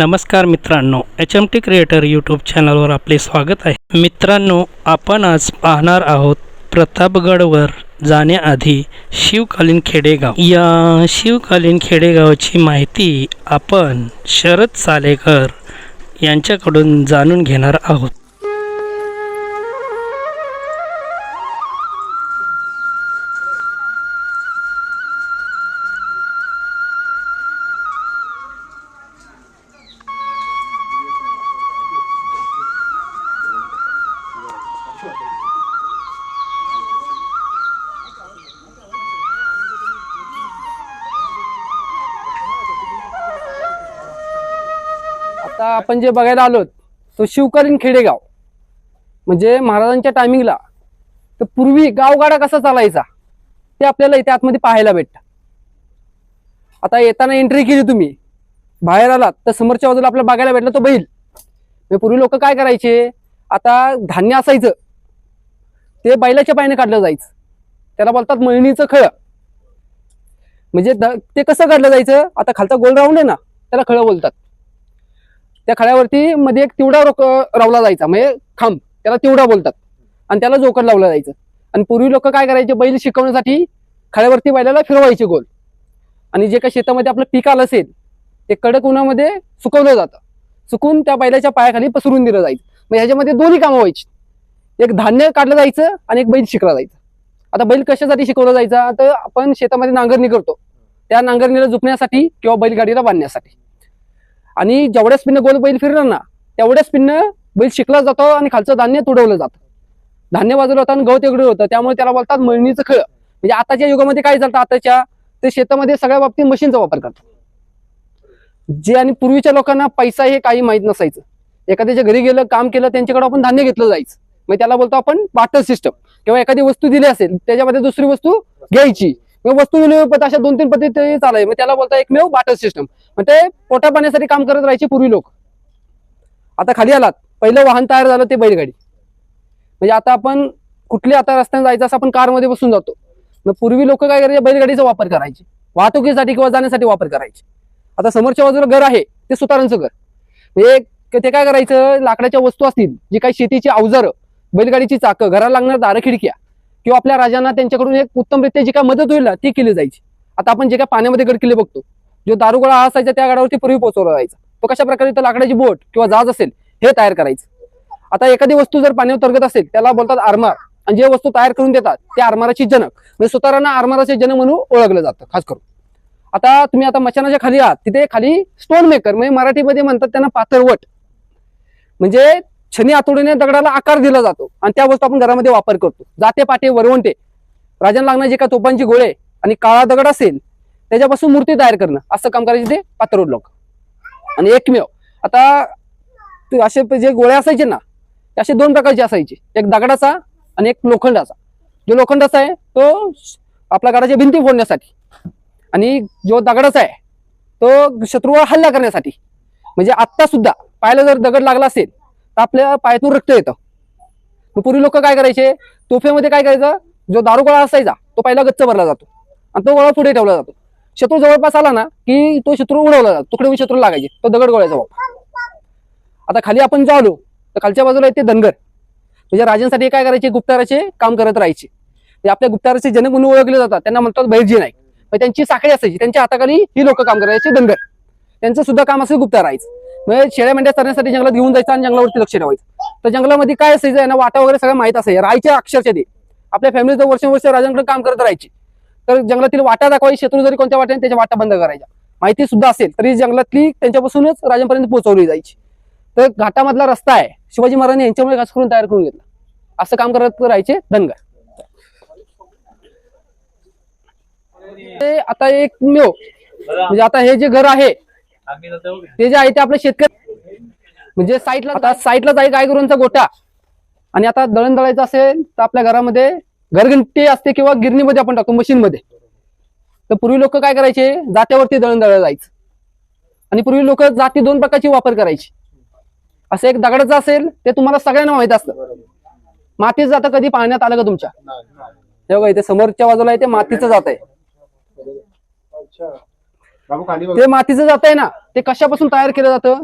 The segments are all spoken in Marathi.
नमस्कार मित्रांनो H M T creator YouTube चॅनलवर आपले स्वागत आहे. मित्रांनो आपण आज पाहणार आहोत प्रतापगडवर जाण्याआधी शिवकालीन खेडेगाव. या शिवकालीन खेडेगावची माहिती आपण शरद सालेकर यांच्याकडून जाणून घेणार आहोत. आपण जे बघायला आलोत तो शिवकालीन खेडेगाव. म्हणजे महाराजांच्या टायमिंगला तर पूर्वी गावगाडा कसा चालायचा ते आपल्याला इथे आतमध्ये पाहायला भेटतं. आता येताना एंट्री केली तुम्ही बाहेर आलात तर समोरच्या बाजूला आपल्याला बघायला भेटला तो बैल. म्हणजे पूर्वी लोक काय करायचे आता धान्य असायचं ते बैलाच्या पायाने काढलं जायचं. त्याला बोलतात मळणीचं खळ. म्हणजे ते कसं काढलं जायचं आता खालचा गोल राऊंड आहे ना त्याला खळं बोलतात. त्या खड्यावरती मध्ये एक तिवडा रोक रावला जायचा. म्हणजे खांब. त्याला तिवडा बोलतात. आणि त्याला जोकर लावला जायचं. आणि पूर्वी लोक काय करायचे? बैल शिकवण्यासाठी खड्यावरती बैलाला फिरवायचे गोल. आणि जे काही शेतामध्ये आपलं पीक आलं असेल ते कडक उन्हामध्ये सुकवलं जातं. सुकून त्या बैलाच्या पायाखाली पसरून दिलं जायचं. मग ह्याच्यामध्ये दोन्ही कामं व्हायची. एक धान्य काढलं जायचं आणि एक बैल शिकला जायचं. आता बैल कशासाठी शिकवला जायचा? तर आपण शेतामध्ये नांगरणी करतो. त्या नांगरणीला झुकण्यासाठी किंवा बैलगाडीला बांधण्यासाठी. आणि जेवढ्या स्पिननं गोल बैल फिरणार ना तेवढ्या स्पिननं बैल शिकला जातो आणि खालचं धान्य तुडवलं जातं. धान्य बाजूला होतं आणि गवत वेगळं होतं त्यामुळे त्याला बोलतात मळणीचं खळ. म्हणजे आताच्या युगामध्ये काय चालतं आताच्या ते शेतामध्ये सगळ्या बाबतीत मशीनचा वापर करतात. जे आणि पूर्वीच्या लोकांना पैसा हे काही माहीत नसायचं. एखाद्याच्या घरी गेलं काम केलं त्यांच्याकडे आपण धान्य घेतलं जायचं. मग त्याला बोलतो आपण वाटर सिस्टम किंवा एखादी वस्तू दिली असेल त्याच्यामध्ये दुसरी वस्तू घ्यायची. वस्तू विनिमय अशा दोन तीन पद्धती चालाय मग त्याला बोलता एकमेव बाटर सिस्टम मग ते पोटा पाण्यासाठी काम करत राहायचे पूर्वी लोक. आता खाली आलात. पहिलं वाहन तयार झालं ते बैलगाडी. म्हणजे आता आपण कुठली आता रस्त्याने जायचं असं आपण कारमध्ये बसून जातो. मग पूर्वी लोक काय करायचे? बैलगाडीचा वापर करायचे. वाहतुकीसाठी किंवा जाण्यासाठी वापर करायचे. आता समोरच्या बाजूला घर आहे ते सुतारांचं घर. म्हणजे एक- ते काय करायचं? लाकडाच्या वस्तू असतील जी काही शेतीची अवजारं बैलगाडीची चाकं घराला लागणार दारं खिडक्या. किंवा आपल्या राजांना त्यांच्याकडून एक उत्तमरित्या जी काय मदत होईल ती केली जायची. आता आपण जे काय पाण्यामध्ये गड किल्ले बघतो जो दारुगोळा हा असायचा त्या गडावरती पूर्वी पोहोचवला जायचा. तो कशा प्रकारे तर लाकडाची बोट किंवा जहाज असेल हे तयार करायचं. आता एखादी वस्तू जर पाण्यावर तरगत असेल त्याला बोलतात आरमार आणि जे वस्तू तयार करून देतात ते आरमाराची जनक. म्हणजे सुतारांना आरमाराचे जनक म्हणून ओळखलं जातं खास करून. आता तुम्ही आता मचानाच्या खाली आहात तिथे खाली स्टोन मेकर म्हणजे मराठीमध्ये म्हणतात त्यांना पातळवट. म्हणजे छनी आतोडीने दगडाला आकार दिला जातो आणि त्या वस्तू आपण घरामध्ये वापर करतो. जाते पाटे वरवंटे. राजांना लागणारे जे का तोफांची गोळे आणि काळा दगड असेल त्याच्यापासून मूर्ती तयार करणं. असं काम करायचे ते पात्रोड लोक. आणि एकमेव. आता असे जे गोळे असायचे ना ते असे दोन प्रकारचे असायचे. एक दगडाचा आणि एक लोखंडाचा. जो लोखंडाचा आहे तो आपल्या घराच्या भिंती फोडण्यासाठी आणि जो दगडाचा आहे तो शत्रूवर हल्ला करण्यासाठी. म्हणजे आत्ता सुद्धा पायाला जर दगड लागला असेल तर आपल्या पायातून रक्त येतं. मग पूर्वी लोक काय करायचे? तोफेमध्ये काय करायचं? जो दारू गोळा असायचा तो पहिला गच्च भरला जातो. आणि तो गोळा पुढे ठेवला जातो. शत्रू जवळपास आला ना की तो शत्रू उडवला जातो. तुकडे शत्रू लागायचे. तो दगड गोळ्याचा वापर. आता खाली आपण जो आलो तर खालच्या बाजूला येते धनगर. म्हणजे राजांसाठी काय करायचे? गुप्ताराचे काम करत राहायचे. आपल्या गुप्ताराचे जनक म्हणून ओळखले जातात. त्यांना म्हणतात बैरजी नाईक. मग त्यांची साखळी असायची. त्यांच्या हाताखाली ही लोक काम करायचे धनगर. त्यांचं सुद्धा काम असेल गुप्ता राहायचं. म्हणजे शेळ्या मेंढ्या चरण्यासाठी जंगलात घेऊन जायचं आणि जंगलावरती लक्ष ठेवायचं. तर जंगलामध्ये काय असायचं ना वाटा वगैरे सगळं माहीत असायचं राहायच्या अक्षरशः ते. आपल्या फॅमिलीचं वर्ष राजांकडे काम करत राहायचे तर जंगलातील वाटा दाखवायची शत्रू जरी कोणत्या वाट्याने त्याच्या वाटा बंद करायच्या. माहिती सुद्धा असेल तरी जंगलातली त्यांच्यापासूनच राजांपर्यंत पोहोचवली जायची. तर घाटामधला रस्ता आहे. शिवाजी महाराजांनी यांच्यामुळे खास करून तयार करून घेतला. असं काम करत राहायचे धनगर. ते आता एक मेव. म्हणजे आता हे जे घर आहे ते जे आहे ते आपले शेतकरी म्हणजे साईडला आता साईडला जाई गायगुरूंचा गोटा आणि आता दळण दळायचं असेल तर आपल्या घरामध्ये घरघंटी असते किंवा गिरणीमध्ये आपण टाकतो मशीन मध्ये तर पूर्वी लोक काय करायचे? जात्यावरती दळण दळलं जायचं. आणि पूर्वी लोक जाती दोन प्रकारची वापर करायची. असं एक दगडाचं असेल ते तुम्हाला सगळ्यांना माहीत असतं. मातीच जातं कधी? पाहण्यात आलं का तुमच्या? हे बघा इथे समोरच्या बाजूला आहे ते मातीचं जात आहे ते मातीचं जात आहे ना ते कशापासून तयार केलं जातं?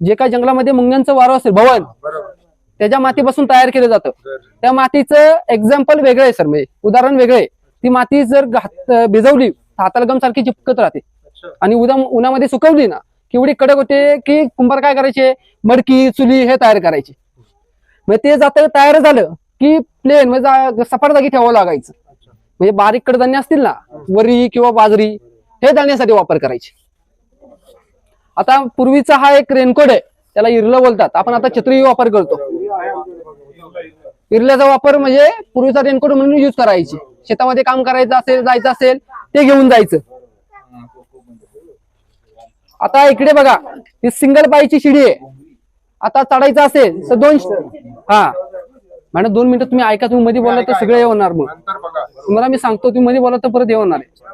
जे काय जंगलामध्ये मुंग्यांचं वारं असेल भवन. त्याच्या मातीपासून तयार केलं जातं. त्या मातीचं एक्झाम्पल वेगळं आहे सर म्हणजे उदाहरण वेगळं आहे. ती माती जर भिजवली हाताला गम सारखी चिपकत राहते. आणि उद्या उन्हामध्ये सुकवली ना की एवढी कडक होते की कुंभार काय करायचे? मडकी चुली हे तयार करायचे. मग ते जातं तयार झालं की प्लेन म्हणजे सपाट जागी ठेवावं लागायचं. म्हणजे बारीक कडधान्य असतील ना वरी किंवा बाजरी हे धान्यासाठी वापर करायचे. आता पूर्वीचा हा एक रेनकोट आहे त्याला इरलं बोलतात. आपण आता छत्री वापर करतो. इरल्याचा वापर म्हणजे पूर्वीचा रेनकोट म्हणून यूज करायची. शेतामध्ये काम करायचं असेल जायचं असेल ते घेऊन जायचं. आता इकडे बघा ही सिंगल पायची शिडी आहे. आता चढायचं असेल तर दोन हा. मॅडम दोन मिनिटं तुम्ही ऐका तुम्ही मध्ये बोलला तर सगळे हे होणार मग. तुम्हाला मी सांगतो तुम्ही मध्ये बोलला तर परत हे होणार आहे.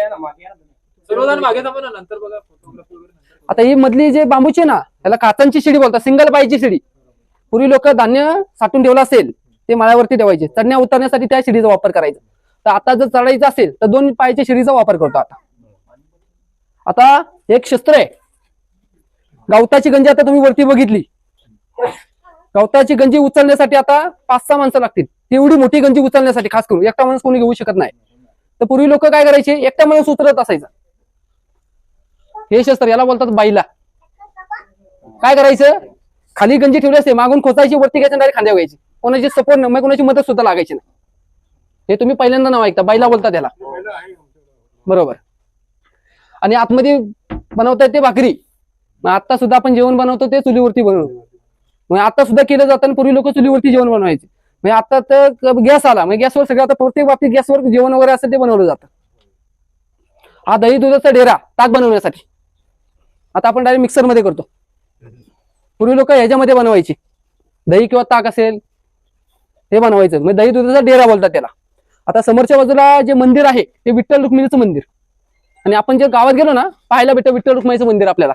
सर्वजण मागे थांबा ना नंतर बघा फोटोग्राफी वगैरे नंतर आता ही मधली जे बांबूची ना त्याला काचांची शिडी बोलतात सिंगल पायची शिडी. पूर्वी लोक धान्य साठून ठेवलं असेल ते माळ्यावरती ठेवायचे. चढण्या उतरण्यासाठी त्या शिडीचा वापर करायचा. तर आता जर चढायचं असेल तर दोन पायच्या शिडीचा वापर करतो आता. आता एक शस्त्र आहे. गवताची गंजी आता तुम्ही वरती बघितली. गवताची गंजी उचलण्यासाठी आता पाच सहा माणसं लागतील. तेवढी मोठी गंजी उचलण्यासाठी खास करून एकटा माणूस कोणी घेऊ शकत नाही. तर पूर्वी लोक काय करायचे? एकटा माणूस उतरत असायचा. हे शस्त्र याला बोलतात बाईला. काय करायचं? खाली गंजी ठेवली असते मागून खोचायची वरती घ्यायची डायरेक्ट खांद्या व्हायची कोणाची सपोर्ट नाही कोणाची मदत सुद्धा लागायची नाही. हे तुम्ही पहिल्यांदा नाव ऐकता बाईला बोलता त्याला बरोबर. आणि आतमध्ये बनवतात ते भाकरी. मग आता सुद्धा आपण जेवण बनवतो ते चुलीवरती बनवतो. मग आता सुद्धा केलं जातं आणि पूर्वी लोक चुलीवरती जेवण बनवायचे. म्हणजे आता तर गॅस आला. म्हणजे गॅसवर सगळं आता प्रत्येक बाबतीत गॅसवर जेवण वगैरे असेल ते बनवलं जातं. हा दही दुधाचा डेरा ताक बनवण्यासाठी. आता आपण डायरेक्ट मिक्सरमध्ये करतो. पूर्वी लोक ह्याच्यामध्ये बनवायची. दही किंवा ताक असेल हे बनवायचं. म्हणजे दही दुधाचा डेरा बोलतात त्याला. आता समोरच्या बाजूला जे मंदिर आहे ते विठ्ठल रुक्मिणीचं मंदिर. आणि आपण जे गावात गेलो ना पाहायला भेटतं विठ्ठल रुक्मिणीचं मंदिर आपल्याला.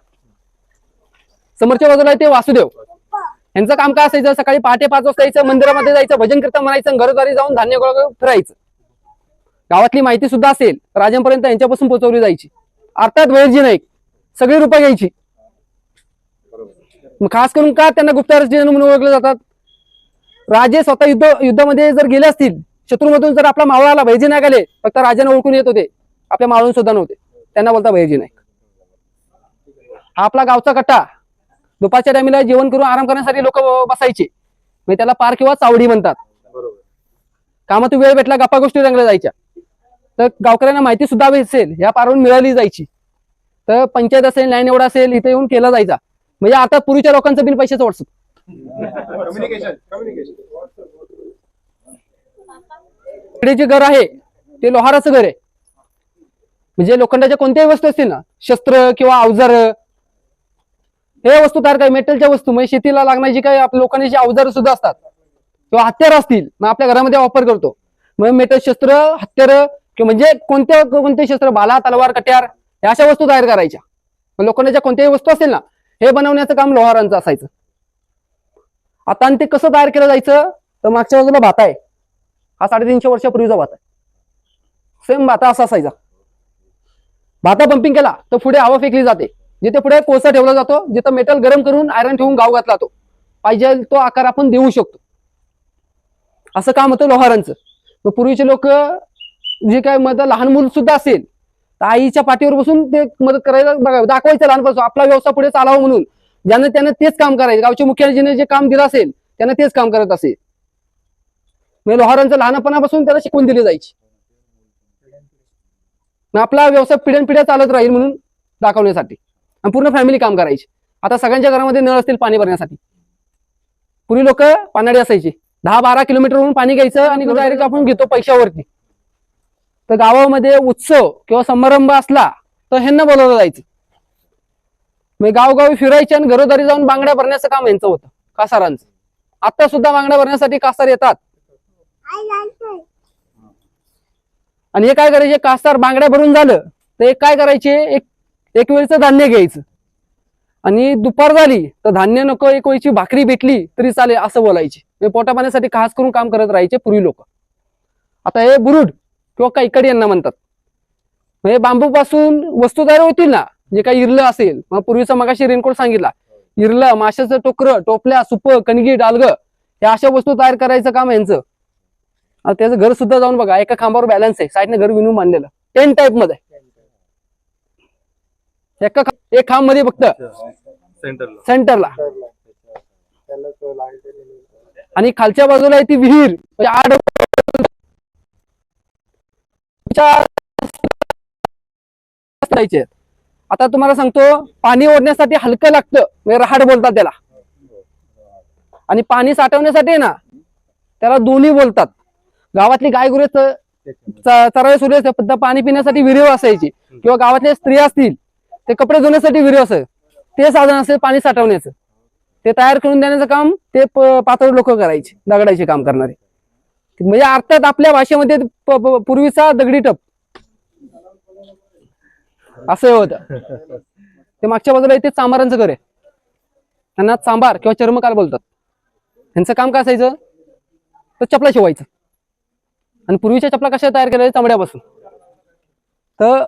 समोरच्या बाजूला आहे ते वासुदेव. यांचं काम काय असायचं सकाळी पहाटे पाच वाजता यायचं मंदिरामध्ये जायचं भजन कीर्तन म्हणायचं घरोदारी जाऊन धान्य गोळा फिरायचं. गावातली माहिती सुद्धा असेल राजांपर्यंत यांच्यापासून पोहोचवली जायची. अर्थात वैरजी नाईक सगळी रुपये घ्यायची. मग खास करून का त्यांना गुप्तराज म्हणून ओळखले जातात? राजे स्वतः युद्ध युद्धामध्ये जर गेले असतील शत्रूमधून जर आपला मावळा आला भैजी नाईक आले फक्त राजांना ओळखून येत होते. आपल्या मावळून सुद्धा नव्हते. त्यांना बोलता भैजी नाईक. हा आपला गावचा कट्टा. दुपारच्या टायमीला जेवण करून आराम करण्यासाठी लोक बसायचे. म्हणजे त्याला पार किंवा चावडी म्हणतात. कामातून वेळ भेटला गप्पा गोष्टी रंगल्या जायच्या. तर गावकऱ्यांना माहिती सुद्धा असेल या पारवून मिळाली जायची. तर पंचायत असेल लाईन एवढा असेल इथे येऊन केला जायचा. म्हणजे आता पूर्वीच्या लोकांचं बिन पैशाचं व्हॉट्सअप इकडे जे घर आहे ते लोहाराचं घर आहे. म्हणजे लोखंडाच्या कोणत्याही वस्तू असतील ना शस्त्र किंवा अवजार हे वस्तू तयार काय मेटलच्या वस्तू म्हणजे शेतीला लागण्याची काही आपल्या लोकांनी जी अवजार सुद्धा असतात किंवा हत्यार असतील मग आपल्या घरामध्ये वापर करतो. मग मेटल शस्त्र हत्यार किंवा म्हणजे कोणत्या कोणते शस्त्र बाला तलवार कट्यार ह्या अशा वस्तू तयार करायच्या. मग लोखंडाच्या कोणत्याही वस्तू असेल ना हे बनवण्याचं काम लोहारांचं असायचं. आता आणि ते कसं तयार केलं जायचं? तर मागच्या बाजूला भाता आहे. हा साडेतीनशे वर्षापूर्वीचा भात आहे. सेम भाता असा असायचा. भाता पंपिंग केला तर पुढे हवा फेकली जाते. जिथे पुढे कोळसा ठेवला जातो जिथं मेटल गरम करून आयरन ठेवून गाव घातला जातो पाहिजे तो आकार आपण देऊ शकतो. असं काम होतं लोहारांचं. मग पूर्वीचे लोक जे काय मदत लहान मुलं सुद्धा असेल तर आईच्या पाठीवर बसून ते मदत करायला बघा दाखवायचं लहानपासून आपला व्यवसाय पुढे चालावा म्हणून. ज्यानं त्यानं तेच काम करायचं. गावच्या मुख्यालयाने जे काम दिलं असेल त्यांना तेच काम करत असेल. म्हणजे लोहारांचं लहानपणापासून त्याला शिकवून दिली जायची. मग आपला व्यवसाय पिढ्यान पिढ्या चालत राहील म्हणून दाखवण्यासाठी. आणि पूर्ण फॅमिली काम करायची. आता सगळ्यांच्या घरामध्ये नळ असतील पाणी भरण्यासाठी. पूर्वी लोक पानाडी असायची. दहा बारा किलोमीटरवरून पाणी घ्यायचं आणि डायरेक्ट आपण घेतो पैशावरती. तर गावामध्ये उत्सव किंवा समारंभ असला तर ह्यांना बोलवलं जायचं. मग गावगावी फिरायचे आणि घरोदारी जाऊन बांगड्या भरण्याचं काम यांचं होतं कासारांचं. आता सुद्धा बांगड्या भरण्यासाठी कासार येतात. आणि हे काय करायचे? कास्तार बांगड्या भरून झालं तर एक काय करायचे? एक एक वेळचं धान्य घ्यायचं. आणि दुपार झाली तर धान्य नको एक वेळची भाकरी भेटली तरी चालेल असं बोलायचे. म्हणजे पोटा पाण्यासाठी खास करून काम करत राहायचे पूर्वी लोक. आता हे बुरुड किंवा कैकडी यांना म्हणतात. म्हणजे बांबू पासून वस्तू तयार होतील ना जे काही इरलं असेल. मग पूर्वीचा मगाशी रेनकोट सांगितला. इरलं माशाचं टोकरं टोपल्या सुप कणगी डालग या अशा वस्तू तयार करायचं काम यांचं. त्याचं घर सुद्धा जाऊन बघा एका खांबावर बॅलन्स आहे. साईडने घर विणून बांधलेलं. टेन टाईपमध्ये. एका खा- एक खांबमध्ये फक्त? सेंटरला. सेंटरला. आणि खालच्या बाजूला आहे ती विहीर. म्हणजे आड चार जायचे. आता तुम्हाला सांगतो पाणी ओढण्यासाठी हलकं लागतं. म्हणजे रहाड बोलतात त्याला. आणि पाणी साठवण्यासाठी आहे ना त्याला दोन्ही बोलतात. गावातली गाय गुरे चरावे सुरू सुद्धा पाणी पिण्यासाठी विहीर असायची किंवा गावातल्या स्त्रिया असतील ते कपडे धुण्यासाठी विहीर असेल ते साधन असेल पाणी साठवण्याचं. ते तयार करून देण्याचं काम ते पातळ लोक करायचे दगडाचे काम करणारे. म्हणजे अर्थात आपल्या भाषेमध्ये पूर्वीचा दगडी टप. असं होत. होतं ते मागच्या बाजूला इथे चांबारांचं घर आहे. त्यांना चांबार किंवा चर्मकार बोलतात. त्यांचं काम काय असायचं? तर चपला शिवायचं. आणि पूर्वीच्या चपला कशा तयार केल्या? चांबड्यापासून तर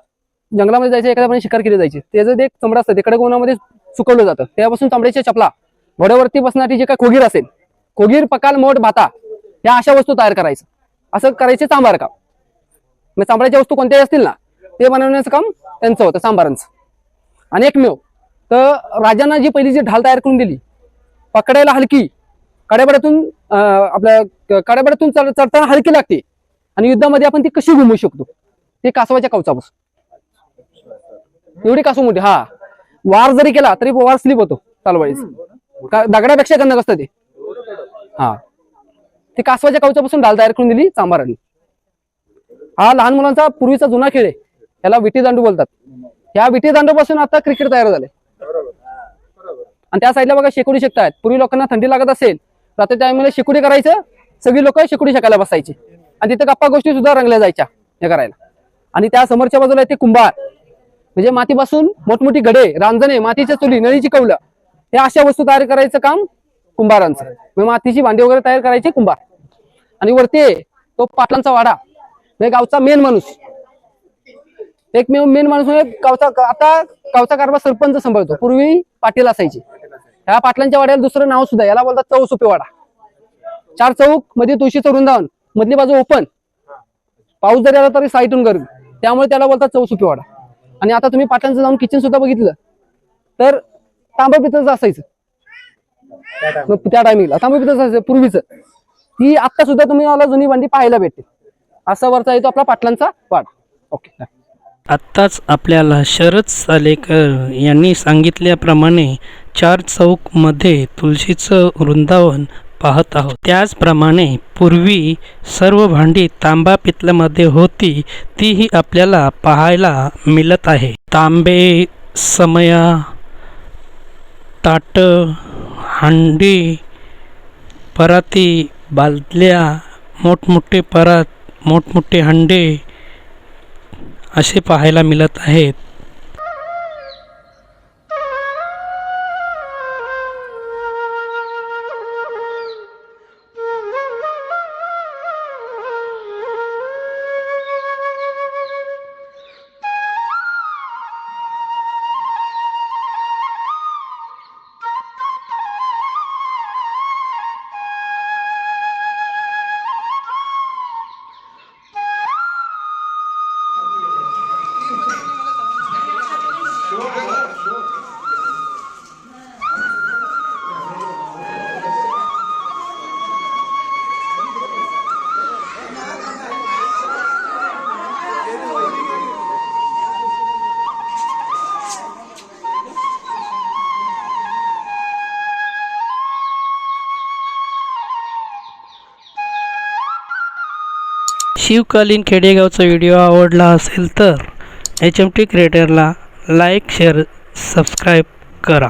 जंगलामध्ये जायचं एखाद्यापणे शिकार केली जायची. त्याचं जे एक चमडा असतं तिकडे उन्हामध्ये सुकवलं जातं. त्यापासून चामड्याच्या चपला घोड्यावरती बसणारी जे काय खोगीर असेल खोगीर पकाल मोठ भाता या अशा वस्तू तयार करायचं. असं करायचे चांबार काम. मग चांबड्याच्या वस्तू कोणत्याही असतील ना ते बनवण्याचं काम त्यांचं होतं सांबारांचं. आणि एकमेव तर राजांना जी पहिली जी ढाल तयार करून दिली पकडायला हलकी कड्याबड्यातून आपल्या कड्याबड्यातून चढताना हलकी लागते. आणि युद्धामध्ये आपण ती कशी घुमू शकतो? ते कासवाच्या कवचापासून. एवढी कासू मोठी हा. वार जरी केला तरी वार स्लिप होतो चालवाळीच का- दगडापेक्षा गंधक असतं ते. हा. ते कासवाच्या कवचापासून ढाल तयार करून दिली चांभारांनी. हा लहान मुलांचा पूर्वीचा जुना खेळ आहे. याला विटी दांडू बोलतात. या विटी दांडूपासून आता क्रिकेट तयार झाले आणि त्या साईडला बघा शेकोडी शिकतायत. पूर्वी लोकांना थंडी लागत असेल तर त्यामुळे शेकोडी करायचं. सगळी लोक शेकोडी शिकायला बसायची. आणि तिथे गप्पा गोष्टी सुद्धा रंगल्या जायच्या हे करायला. आणि त्या समोरच्या बाजूला आहे ते कुंभार. म्हणजे मातीपासून मोठमोठी घडे रांजणे मातीच्या चुली नळीची कौलं या अशा वस्तू तयार करायचं काम कुंभारांचं. म्हणजे मातीची भांडी वगैरे तयार करायचे कुंभार. आणि वरती तो पाटलांचा वाडा. म्हणजे गावचा मेन माणूस. एक मेन माणूस म्हणजे गावचा आता गावचा कारभार सरपंच सांभाळतो. पूर्वी पाटील असायचे. ह्या पाटलांच्या वाड्याला दुसरं नाव सुद्धा याला बोलतात चौसुपे वाडा. चार चौकमध्ये तुळशीचं वृंदावन मधली बाजू ओपन पाऊस जरी आला तरी साईटून गर्ग त्यामुळे त्याला बोलतात चौसुपे वाडा. आणि आता तुम्ही पाटलांचं जाऊन किचन सुद्धा बघितलं. तर तांबा पितळचं असायचं त्या टायमिंगला तांबा पितळचं असायचं पूर्वीचं ती आता सुद्धा तुम्ही मला जुनी भांडी पाहायला भेटते. असा वरचा येतो आपला पाटलांचा वाडा. ओके आत्ताच आपल्याला शरद सालेकर यांनी सांगितल्याप्रमाणे चार चौकमध्ये तुळशीचं वृंदावन पाहत आहोत. त्याचप्रमाणे पूर्वी सर्व भांडी तांबा पितल्यामध्ये होती तीही आपल्याला पाहायला मिळत आहे. तांबे समया ताट हांडी पराती बादल्या मोठमोठे परात मोठमोठे हंडे असे पाहायला मिळत आहेत. शिवकालीन खेडेगावचा व्हिडिओ आवडला असेल तर एच एम टी क्रिएटरला लाईक शेअर सबस्क्राईब करा.